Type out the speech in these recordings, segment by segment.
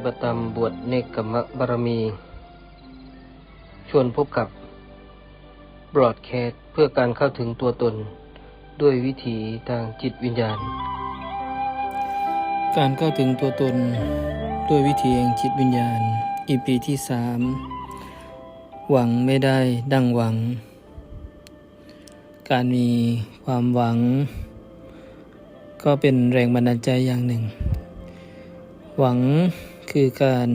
ฏิบัติตามบวชเนกขมบารมี ชวนพบกับบรอดแคสเพื่อการเข้าถึงตัวตน ด้วยวิถีทางจิตวิญญาณ การเข้าถึงตัวตน ด้วยวิธีแห่งจิตวิญญาณ อีพีที่สามหวังไม่ได้ดังหวัง การมีความหวัง ก็เป็นแรงบันดาลใจอย่างหนึ่ง หวัง คือการ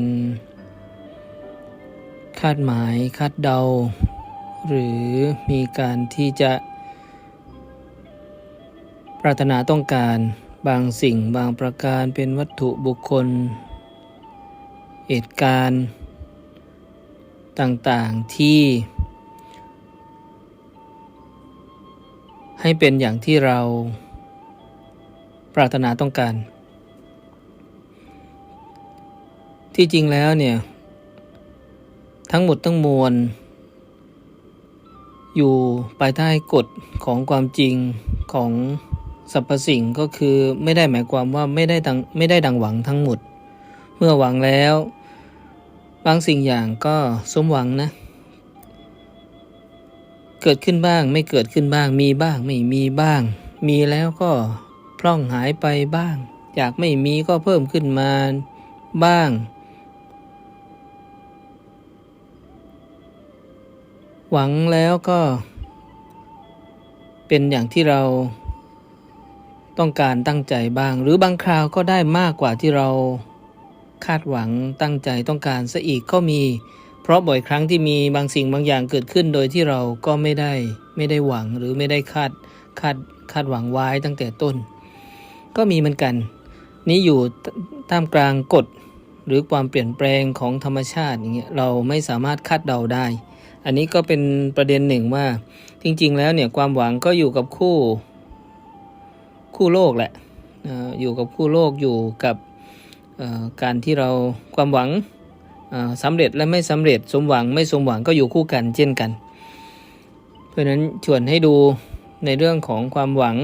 คาดหมายคาดเดา หรือมีการที่จะ ปรารถนาต้องการบางสิ่งบางประการเป็นวัตถุบุคคล เหตุการณ์ ต่างๆที่ ให้เป็นอย่างที่เรา ปรารถนาต้องการ ที่จริงแล้วเนี่ย ทั้งหมดทั้งมวล อยู่ภายใต้กฎของความจริงของสรรพสิ่งก็คือไม่ได้หมายความว่าไม่ได้ดังไม่ได้ดังหวังทั้งหมด เมื่อหวังแล้ว บางสิ่งอย่างก็สมหวังนะ เกิดขึ้นบ้างไม่เกิดขึ้นบ้างมีบ้างไม่มีบ้าง มีแล้วก็พร่องหายไปบ้าง อยากไม่มีก็เพิ่มขึ้นมาบ้าง หวังแล้วก็เป็นอย่างที่เราต้องการตั้งใจบ้าง หรือบางคราวก็ได้มากกว่าที่เราคาดหวังตั้งใจต้องการซะอีกก็มี เพราะบ่อยครั้งที่มีบางสิ่งบางอย่างเกิดขึ้นโดยที่เราก็ไม่ได้ไม่ได้หวังหรือไม่ได้คาดคาดคาดหวังไว้ตั้งแต่ต้น ก็มีเหมือนกัน นี้อยู่ท่ามกลางกฎหรือความเปลี่ยนแปลงของธรรมชาติอย่างเงี้ยเราไม่สามารถคาดเดาได้ อันนี้ก็เป็นประเด็นหนึ่งว่า จริง ๆ แล้วเนี่ยความหวังก็อยู่กับคู่คู่โลกแหละอยู่กับคู่โลกอยู่กับการที่เราความหวังเอ่อสำเร็จและไม่สำเร็จสมหวังไม่สมหวังก็อยู่คู่กันเช่นกัน เพราะฉะนั้นชวนให้ดูในเรื่องของความหวัง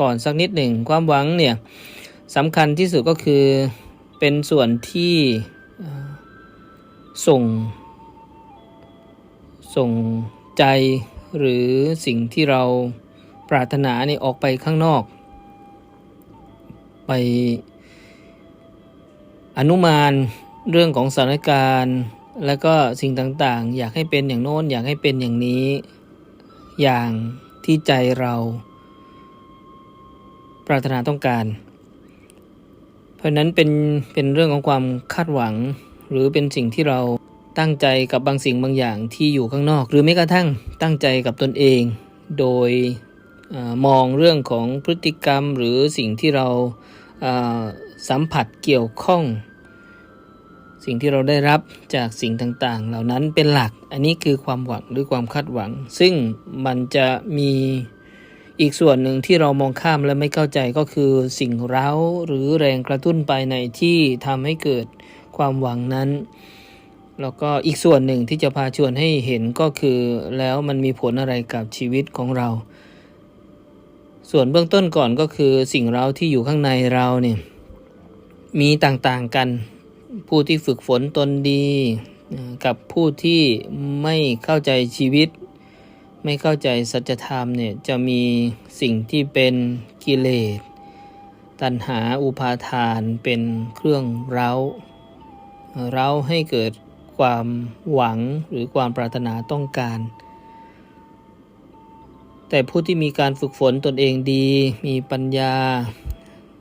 ก่อนสักนิดหนึ่งความหวังเนี่ยสำคัญที่สุดก็คือเป็นส่วนที่ส่ง ส่งใจหรือสิ่งที่เราปรารถนานี่ออกไปข้างนอก ไปอนุมานเรื่องของสถานการณ์ แล้วก็สิ่งต่างๆ อยากให้เป็นอย่างโน้นอยากให้เป็นอย่างนี้ อย่างที่ใจเรา ปรารถนาต้องการ เพราะนั้นเป็นเป็นเรื่องของความคาดหวัง หรือเป็นสิ่งที่เรา ตั้งใจกับบางสิ่งบางอย่างที่อยู่ข้างนอก หรือแม้กระทั่งตั้งใจกับตนเอง โดยอมองเรื่องของพฤติกรรมหรือสิ่งที่เราสัมผัสเกี่ยวข้อง สิ่งที่เราได้รับจากสิ่งต่างๆ เหล่านั้นเป็นหลัก อันนี้คือความหวังหรือความคาดหวัง ซึ่งมันจะมีอีกส่วนหนึ่งที่เรามองข้ามและไม่เข้าใจก็คือสิ่งเร้าหรือแรงกระตุ้นภายในที่ทำให้เกิดความหวังนั้น แล้วก็อีกส่วนหนึ่งที่จะพาชวนให้เห็นก็คือแล้วมันมีผลอะไรกับชีวิตของเรา ส่วนเบื้องต้นก่อนก็คือสิ่งเราที่อยู่ข้างในเราเนี่ยมีต่างๆกัน ผู้ที่ฝึกฝนตนดี กับผู้ที่ไม่เข้าใจชีวิต ไม่เข้าใจสัจธรรมเนี่ยจะมีสิ่งที่เป็นกิเลสตัณหาอุปาทานเป็นเครื่องเร้า เร้าให้เกิด ความหวังหรือความปรารถนาต้องการ แต่ผู้ที่มีการฝึกฝนตนเองดี มีปัญญา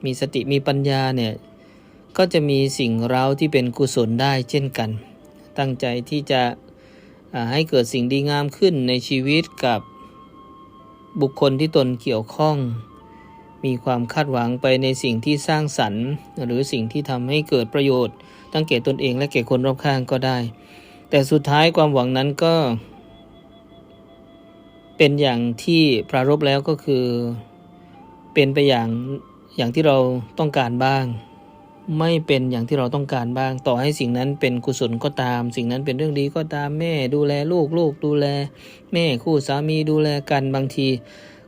มีสติมีปัญญาเนี่ย ก็จะมีสิ่งเร้าที่เป็นกุศลได้เช่นกัน ตั้งใจที่จะให้เกิดสิ่งดีงามขึ้นในชีวิตกับบุคคลที่ตนเกี่ยวข้อง มีความคาดหวังไปในสิ่งที่สร้างสรรค์ หรือสิ่งที่ทำให้เกิดประโยชน์ ทั้งแก่ตนเองและแก่คนรอบข้างก็ได้ แต่สุดท้ายความหวังนั้นก็ เป็นอย่างที่ปรารบแล้วก็คือ เป็นไปอย่างอย่างที่เราต้องการบ้าง ไม่เป็นอย่างที่เราต้องการบ้าง ต่อให้สิ่งนั้นเป็นกุศลก็ตาม สิ่งนั้นเป็นเรื่องดีก็ตามแม่ดูแลลูกลูกดูแล แม่คู่สามีดูแลกันบางที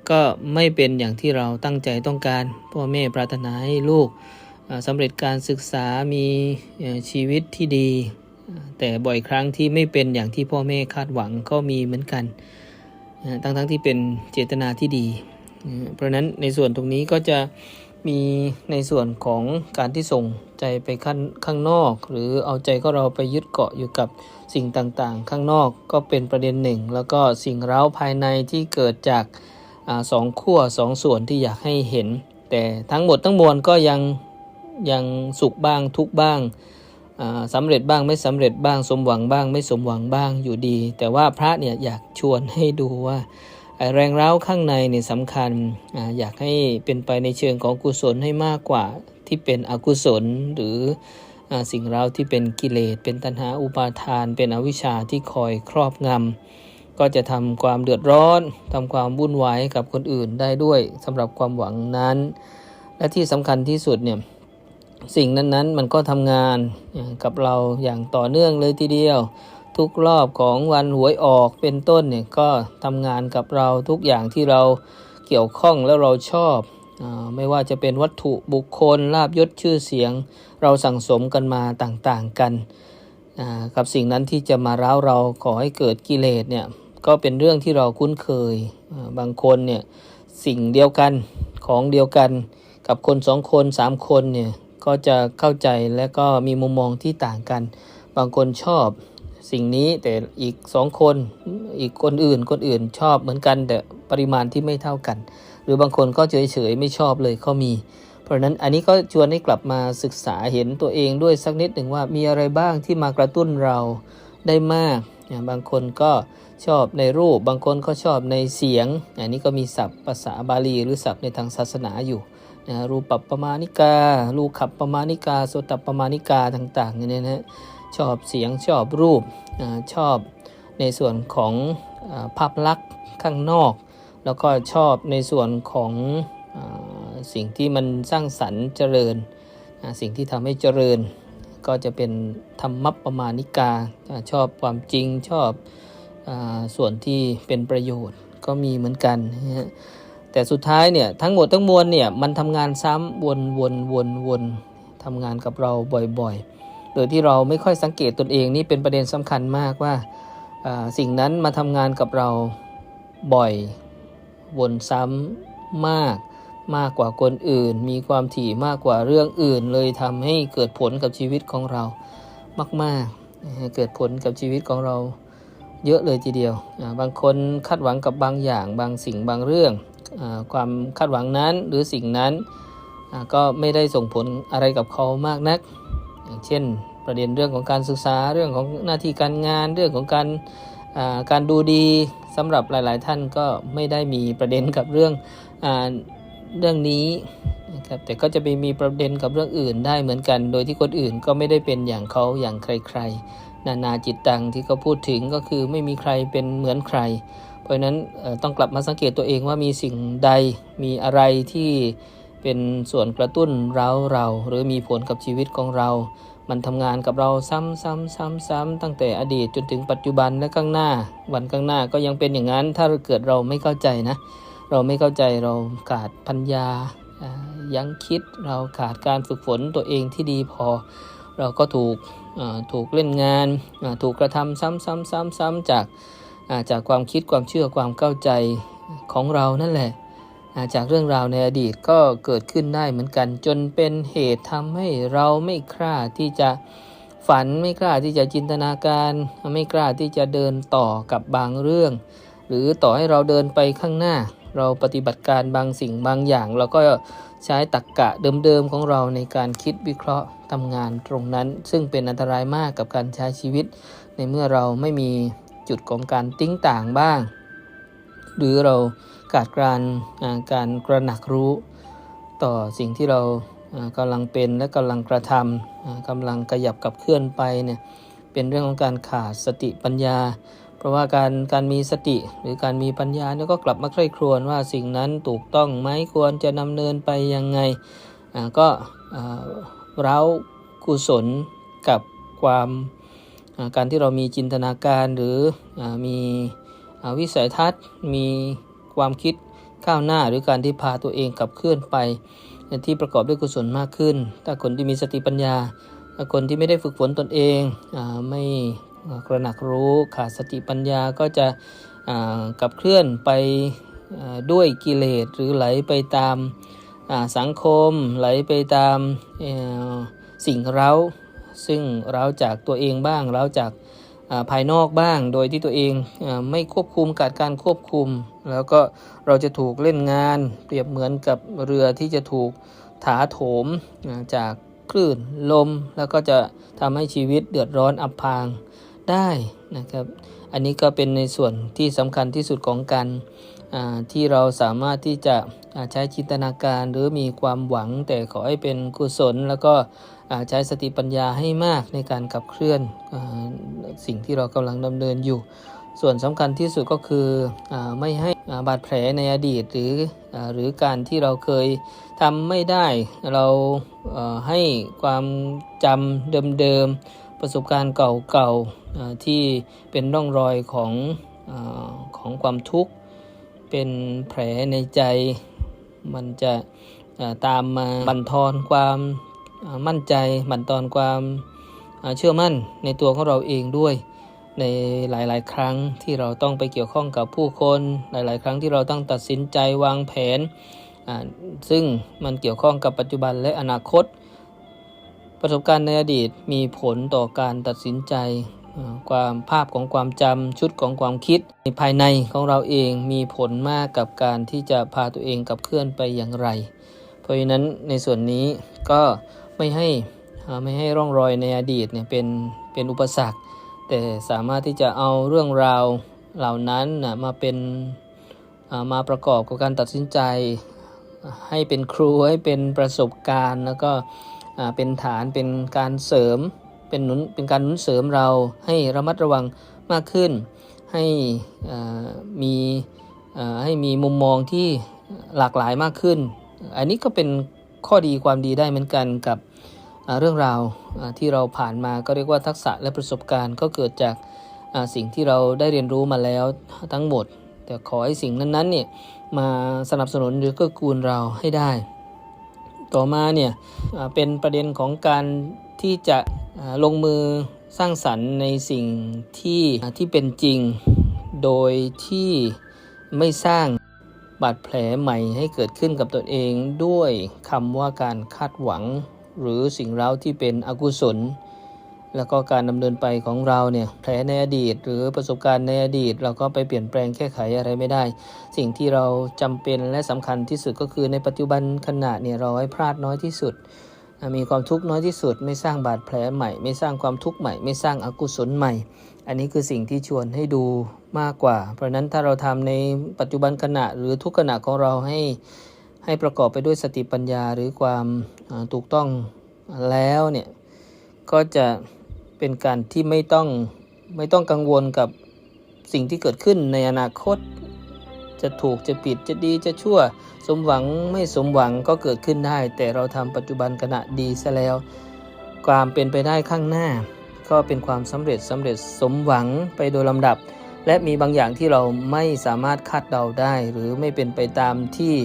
ก็ไม่เป็นอย่างที่เราตั้งใจต้องการพ่อแม่ปรารถนาให้ลูก สำเร็จการศึกษามีชีวิตที่ดี แต่บ่อยครั้งที่ไม่เป็นอย่างที่พ่อแม่คาดหวังก็มีเหมือนกันอ่าทั้งๆทที่เป็นเจตนาที่ดี เพราะนั้นในส่วนตรงนี้ก็จะมีในส่วนของการที่ส่งใจไปข้างข้างนอก หรือเอาใจก็เราไปยึดเกาะอยู่กับสิ่งต่างๆ ข้างนอกก็เป็นประเด็นหนึ่ง แล้วก็สิ่งเร้าภายในที่เกิดจากอสองขั้วสองส่วนที่อยากให้เห็น แต่ทั้งหมดทั้งมวลก็ยัง ยังสุขบ้างทุกบ้างอ่าสำเร็จบ้างไม่สำเร็จบ้างสมหวังบ้าง ไม่สมหวังบ้างอยู่ดี แต่ว่าพระเนี่ยอยากชวนให้ดูว่าแรงร้าวข้างในเนี่ยสำคัญออยากให้เป็นไปในเชิงของกุศลให้มากกว่าที่เป็นอกุศลหรืออสิ่งร้าวที่เป็นกิเลส เป็นตัณหาอุปาทาน เป็นอวิชชาที่คอยครอบงำก็จะทำความเดือดร้อนทำความวุ่นวายกับคนอื่นได้ด้วยสำหรับความหวังนั้น และที่สำคัญที่สุดเนี่ย สิ่งนั้นๆ มันก็ทำงานกับเราอย่างต่อเนื่องเลยทีเดียว ทุกรอบของวันหวยออกเป็นต้นเนี่ยก็ทำงานกับเราทุกอย่างที่เราเกี่ยวข้องแล้วเราชอบอไม่ว่าจะเป็นวัตถุบุคคลลาบยศชื่อเสียง เราสั่งสมกันมาต่างๆกันกับสิ่งนั้นที่จะมาร้าวเราขอให้เกิดกิเลสเนี่ยก็เป็นเรื่องที่เราคุ้นเคยบางคนเนี่ยสิ่งเดียวกันของเดียวกันกับคนสองคนสามคนเนี่ย ก็จะเข้าใจและก็มีมุมมองที่ต่างกัน บางคนชอบสิ่งนี้แต่อีกสองคนอีกคนอื่นคนอื่นชอบเหมือนกัน แต่ปริมาณที่ไม่เท่ากัน หรือบางคนก็เฉยเฉยๆไม่ชอบเลยก็มี เพราะนั้นอันนี้ก็ชวนให้กลับมาศึกษาเห็นตัวเองด้วยสักนิดหนึ่งว่ามีอะไรบ้างที่มากระตุ้นเราได้มาก บางคนก็ชอบในรูป บางคนก็ชอบในเสียง อันนี้ก็มีศัพท์ภาษาบาลีหรือศัพท์ในทางศาสนาอยู่ นะรูปปัปปมานิกา รูขับปมานิกาโสตปปมานิกาต่างๆเนี่ยนะชอบเสียงชอบรูปอชอบในส่วนของอภาพลักษณ์ข้างนอก แล้วก็ชอบในส่วนของอสิ่งที่มันสร้างสรรค์เจริญ สิ่งที่ทำให้เจริญ ก็จะเป็นธรรมปประมาณิกาอชอบความจริงชอบอส่วนที่เป็นประโยชน์ก็มีเหมือนกันนะฮะ แต่สุดท้ายเนี่ยทั้งหมดทั้งมวลเนี่ยมันทำงานซ้ำวนวนวนวนทำงานกับเราบ่อยๆ โดยที่เราไม่ค่อยสังเกตตนเองนี่เป็นประเด็นสำคัญมากว่าสิ่งนั้นมาทำงานกับเราบ่อย วนซ้ำมากมากกว่าคนอื่น มีความถี่มากกว่าเรื่องอื่น เลยทำให้เกิดผลกับชีวิตของเรามากๆ เกิดผลกับชีวิตของเราเยอะเลยทีเดียว บางคนคาดหวังกับบางอย่าง บางสิ่งบางเรื่อง ความคาดหวังนั้นหรือสิ่งนั้นก็ไม่ได้ส่งผลอะไรกับเขามากนัก อย่างเช่น ประเด็นเรื่องของการศึกษาเรื่องของหน้าที่การงานเรื่องของการการดูดีสำหรับหลาย ๆ ท่านก็ไม่ได้มีประเด็นกับเรื่องอเรื่องนี้นะครับแต่ก็จะไปมีประเด็นกับเรื่องอื่นได้เหมือนกัน โดยที่คนอื่นก็ไม่ได้เป็นอย่างเขาอย่างใคร ๆ นานาจิตตังที่เขาพูดถึงก็คือไม่มีใครเป็นเหมือนใคร ราะนั้นต้องกลับมาสังเกตตัวเองว่ามีสิ่งใดมีอะไรที่เป็นส่วนกระตุ้นเราเรา หรือมีผลกับชีวิตของเรา มันทำงานกับเราซ้ำซ้ำซ้ำซ้ำตั้งแต่อดีตจนถึงปัจจุบันและข้างหน้า วันข้างหน้าก็ยังเป็นอย่างนั้น ถ้าเกิดเราไม่เข้าใจนะ เราไม่เข้าใจเราขาดปัญญายังคิดเราขาดการฝึกฝนตัวเองที่ดีพอ เราก็ถูกถูกเล่นงาน ถูกกระทำซ้ำซ้ำซ้ำซ้ำจาก จากความคิดความเชื่อความเข้าใจของเรานั่นแหละาจากเรื่องราวในอดีตก็เกิดขึ้นได้เหมือนกัน จนเป็นเหตุทำให้เราไม่กล้าที่จะฝันไม่กล้าที่จะจินตนาการ ไม่กล้าที่จะเดินต่อกับบางเรื่อง หรือต่อให้เราเดินไปข้างหน้า เราปฏิบัติการบางสิ่งบางอย่าง เราก็ใช้ตรกกะเดิมๆของเราในการคิดวิเคราะห์ทำงานตรงนั้น ซึ่งเป็นอันตรายมากกับการใช้ชีวิต ในเมื่อเราไม่มี จุดของการติ้งต่างบ้าง หรือเราขาดการการกระหนักรู้ต่อสิ่งที่เราอ่ากำลังเป็นและกำลังกระทำอ่ากำลังขยับกับเคลื่อนไปเนี่ยเป็นเรื่องของการขาดสติปัญญา เพราะว่าการการมีสติหรือการมีปัญญาเนี่ยก็กลับมาใคร่ครวญว่าสิ่งนั้นถูกต้องไหมควรจะดำเนินไปยังไงก็เร้ากุศลกับความ การที่เรามีจินตนาการหรืออมีวิสัยทัศน์ มีความคิดก้าวหน้า หรือการที่พาตัวเองขับเคลื่อนไปที่ประกอบด้วยกุศลมากขึ้น ถ้าคนที่มีสติปัญญาถ้าคนที่ไม่ได้ฝึกฝนตนเองอไม่กระหนักรู้ขาดสติปัญญาก็จะกับเคลื่อนไปด้วยกิเลสหรือไหลไปตามสังคม ไหลไปตามสิ่งเร้า ซึ่งเราจากตัวเองบ้างเราจากภายนอกบ้าง โดยที่ตัวเองอไม่ควบคุมกัดการควบคุม แล้วก็เราจะถูกเล่นงาน เปรียบเหมือนกับเรือที่จะถูกถาโถมจากคลื่นลม แล้วก็จะทำให้ชีวิตเดือดร้อนอับพางได้นะครับ อันนี้ก็เป็นในส่วนที่สำคัญที่สุดของการ ที่เราสามารถที่จะใช้จินตนาการหรือมีความหวัง แต่ขอให้เป็นกุศล แล้วก็ใช้สติปัญญาให้มากในการขับเคลื่อนอสิ่งที่เรากำลังดำเนินอยู่ ส่วนสำคัญที่สุดก็คืออไม่ให้บาดแผลในอดีตหรืออหรือการที่เราเคยทำไม่ได้ เราให้ความจำเดิมๆประสบการณ์เก่าๆที่เป็นร่องรอยของอของความทุกข์ เป็นแผลในใจ มันจะตามมาบั่นทอนความมั่นใจบั่นทอนความเชื่อมั่นในตัวของเราเองด้วยในหลาย ๆ ครั้งที่เราต้องไปเกี่ยวข้องกับผู้คน หลาย ๆ ครั้งที่เราต้องตัดสินใจวางแผน ซึ่งมันเกี่ยวข้องกับปัจจุบันและอนาคต ประสบการณ์ในอดีตมีผลต่อการตัดสินใจ ความภาพของความจำชุดของความคิดในภายในของเราเองมีผลมากกับการที่จะพาตัวเองกับเคลื่อนไปอย่างไร เพราะฉะนั้นในส่วนนี้ก็ไม่ให้ไม่ให้ร่องรอยในอดีตเนี่ยเป็นเป็นอุปสรรค แต่สามารถที่จะเอาเรื่องราวเหล่านั้นนะมาเป็นมาประกอบกับการตัดสินใจ ให้เป็นครูให้เป็นประสบการณ์ แล้วก็เป็นฐานเป็นการเสริม เป็นหนุนเป็นการหนุนเสริมเราให้ระมัดระวังมากขึ้น ให้มีให้มีมุมมองที่หลากหลายมากขึ้น อันนี้ก็เป็นข้อดีความดีได้เหมือนกันกับเรื่องราวที่เราผ่านมาก็เรียกว่าทักษะและประสบการณ์ก็เกิดจากสิ่งที่เราได้เรียนรู้มาแล้วทั้งหมด แต่ขอให้สิ่งนั้นๆเนี่ยมาสนับสนุนหรือก็กูลเราให้ได้ ต่อมาเนี่ยเป็นประเด็นของการ ที่จะลงมือสร้างสรรค์ในสิ่งที่ที่เป็นจริง โดยที่ไม่สร้างบาดแผลใหม่ให้เกิดขึ้นกับตนเองด้วยคำว่าการคาดหวัง หรือสิ่งเร้าที่เป็นอกุศล แล้วก็การดำเนินไปของเราเนี่ยแผลในอดีต หรือประสบการณ์ในอดีต เราก็ไปเปลี่ยนแปลงแก้ไขอะไรไม่ได้ สิ่งที่เราจำเป็นและสำคัญที่สุดก็คือในปัจจุบันขณะเนี่ยเราให้พลาดน้อยที่สุด มีความทุกข์น้อยที่สุด ไม่สร้างบาดแผลใหม่ ไม่สร้างความทุกข์ใหม่ ไม่สร้างอากุศลใหม่ อันนี้คือสิ่งที่ชวนให้ดูมากกว่า เพราะนั้นถ้าเราทำในปัจจุบันขณะหรือทุกขณะของเราให้ให้ประกอบไปด้วยสติปัญญาหรือความถูกต้องแล้วเนี่ยก็จะเป็นการที่ไม่ต้องไม่ต้องกังวลกับสิ่งที่เกิดขึ้นในอนาคต จะถูกจะผิดจะดีจะชั่ว สมหวังไม่สมหวังก็เกิดขึ้นได้ แต่เราทำปัจจุบันขณะดีซะแล้ว ความเป็นไปได้ข้างหน้า ก็เป็นความสำเร็จสำเร็จสมหวังไปโดยลำดับ และมีบางอย่างที่เราไม่สามารถคาดเดาได้ หรือไม่เป็นไปตามที่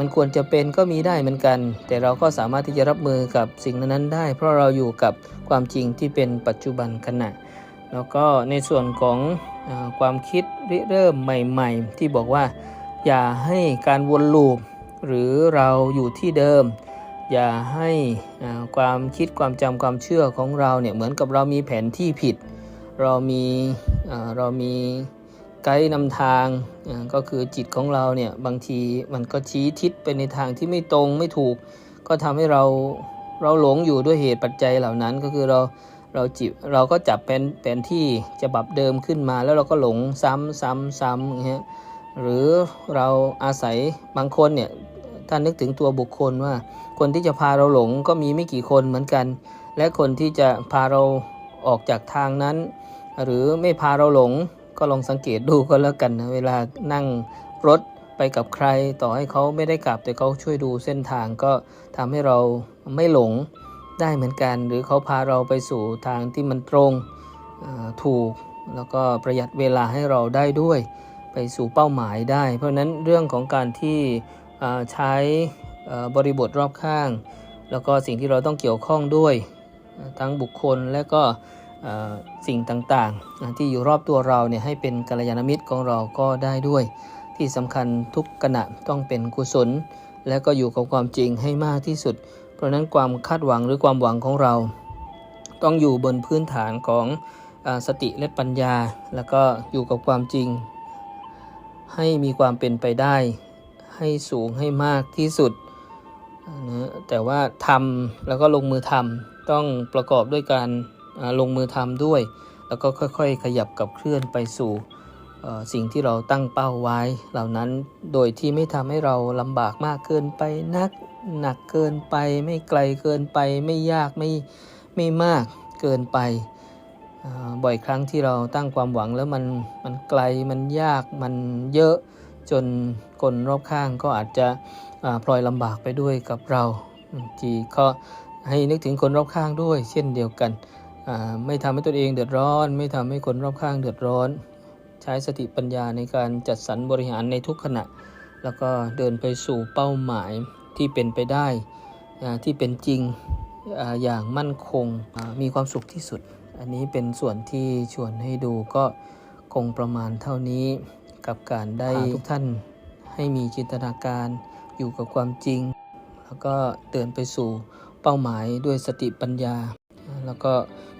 มันควรจะเป็นก็มีได้เหมือนกัน แต่เราก็สามารถที่จะรับมือกับสิ่งนั้นๆได้ เพราะเราอยู่กับความจริงที่เป็นปัจจุบันขณะ แล้วก็ในส่วนของอความคิดริเริ่มใหม่ ๆ ที่บอกว่า อย่าให้การวนลูป หรือเราอยู่ที่เดิม อย่าให้ความคิดความจำความเชื่อของเราเนี่ยเหมือนกับเรามีแผนที่ผิด เรามีเรามีไกด์นำทางก็คือจิตของเราเนี่ยบางทีมันก็ชี้ทิศไปในทางที่ไม่ตรงไม่ถูก ก็ทำให้เราเราหลงอยู่ด้วยเหตุปัจจัยเหล่านั้นก็คือเรา เราจิบเราก็จับแผนแผนที่จะบับเดิมขึ้นมา แล้วเราก็หลงซ้ำซ้ำซ้ำอย่างเงี้ยหรือเราอาศัยบางคนเนี่ยถ้านึกถึงตัวบุคคลว่า คนที่จะพาเราหลงก็มีไม่กี่คนเหมือนกัน และคนที่จะพาเราออกจากทางนั้น หรือไม่พาเราหลงก็ลองสังเกตดูก็แล้วกันนะเวลานั่งรถไปกับใคร ต่อให้เขาไม่ได้กลับแต่เขาช่วยดูเส้นทางก็ทำให้เราไม่หลง ได้เหมือนกัน หรือเขาพาเราไปสู่ทางที่มันตรงถูก แล้วก็ประหยัดเวลาให้เราได้ด้วย ไปสู่เป้าหมายได้ เพราะนั้นเรื่องของการที่ใช้บริบทรอบข้าง แล้วก็สิ่งที่เราต้องเกี่ยวข้องด้วย ทั้งบุคคลและก็สิ่งต่างๆ ที่อยู่รอบตัวเราเนี่ยให้เป็นกัลยาณมิตรของเราก็ได้ด้วย ที่สำคัญทุกขณะต้องเป็นกุศล และก็อยู่กับความจริงให้มากที่สุด เพราะนั้นความคาดหวังหรือความหวังของเรา ต้องอยู่บนพื้นฐานของอสติและปัญญา แล้วก็อยู่กับความจริง ให้มีความเป็นไปได้ ให้สูงให้มากที่สุดนะแต่ว่าทำแล้วก็ลงมือทำต้องประกอบด้วยการลงมือทำด้วย แล้วก็ค่อยๆ ขยับกับเคลื่อนไปสู่สิ่งที่เราตั้งเป้าไว้ เหล่านั้นโดยที่ไม่ทำให้เราลำบากมากเกินไปนัก หนักเกินไป ไม่ไกลเกินไป ไม่ยากไม่ไม่มากเกินไป บ่อยครั้งที่เราตั้งความหวังแล้วมันมันไกลมันยากมันเยอะจนคนรอบข้างก็อาจจะพลอยลำบากไปด้วยกับเราบางทีก็ให้นึกถึงคนรอบข้างด้วย เช่นเดียวกัน ไม่ทำให้ตัวเองเดือดร้อน ไม่ทำให้คนรอบข้างเดือดร้อน ใช้สติปัญญาในการจัดสรรบริหารในทุกขณะ แล้วก็เดินไปสู่เป้าหมาย ที่เป็นไปได้อ่าที่เป็นจริงอาอย่างมั่นคงอ่ามีความสุขที่สุด อันนี้เป็นส่วนที่ชวนให้ดูก็คงประมาณเท่านี้กับการได้พาทุกท่านให้มีจินตนาการอยู่กับความจริง แล้วก็เดินไปสู่เป้าหมายด้วยสติปัญญา แล้วก็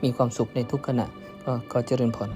มีความสุขในทุกขณะก็ก็เจริญพร